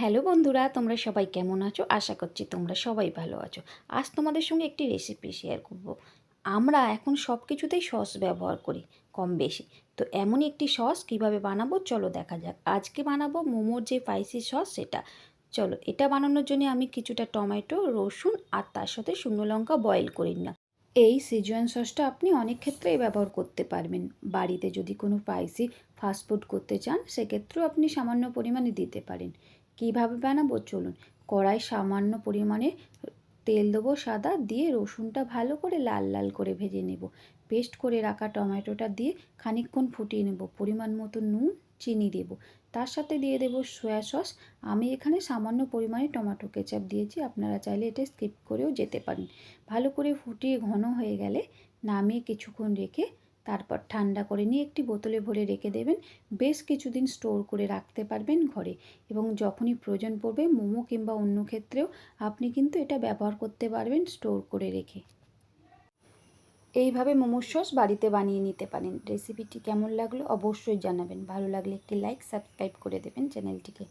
Hello বন্ধুরা, তোমরা সবাই কেমন আছো? আশা করছি তোমরা সবাই ভালো আছো। আজ তোমাদের সঙ্গে একটি রেসিপি শেয়ার করব। আমরা এখন সব কিছুতেই সস ব্যবহার করি, কম বেশি। তো এমনই একটি সস কীভাবে বানাবো? চলো দেখা যাক। আজকে বানাবো মোমোর যে স্পাইসি সস সেটা। চলো, এটা বানানোর জন্য আমি কিছুটা টমেটো, রসুন আর তার সাথে শুকনো লঙ্কা বয়েল করে নিলাম এই সিজুয়ান সসটা আপনি অনেক ক্ষেত্রেই ব্যবহার করতে পারবেন। বাড়িতে যদি কোনো স্পাইসি ফাস্টফুড করতে চান, সেক্ষেত্রেও আপনি সামান্য পরিমাণে দিতে পারেন। কীভাবে বানাবো? চলুন। কড়াই সামান্য পরিমাণে তেল দেবো সাদা, দিয়ে রসুনটা ভালো করে লাল লাল করে ভেজে নেব। পেস্ট করে রাখা টমেটোটা দিয়ে খানিকক্ষণ ফুটিয়ে নেব। পরিমাণ মতো নুন, চিনি দেব। তার সাথে দিয়ে দেব সয়া সস। আমি এখানে সামান্য পরিমাণে টমেটো কেচাপ দিয়েছি। আপনারা চাইলে এটা স্কিপ করেও যেতে পারেন। ভালো করে ফুটিয়ে ঘন হয়ে গেলে নামিয়ে কিছুক্ষণ রেখে তারপর ঠান্ডা করে নিয়ে একটি বোতলে ভরে রেখে দেবেন। বেশ কিছুদিন স্টোর করে রাখতে পারবেন ঘরে এবং যখনই প্রয়োজন পড়বে মোমো কিংবা অন্য ক্ষেত্রেও আপনি কিন্তু এটা ব্যবহার করতে পারবেন স্টোর করে রেখে। এইভাবে মোমোর সস বাড়িতে বানিয়ে নিতে পারেন। রেসিপিটি কেমন লাগল অবশ্যই জানাবেন। ভালো লাগলে একটি লাইক, সাবস্ক্রাইব করে দেবেন চ্যানেলটিকে।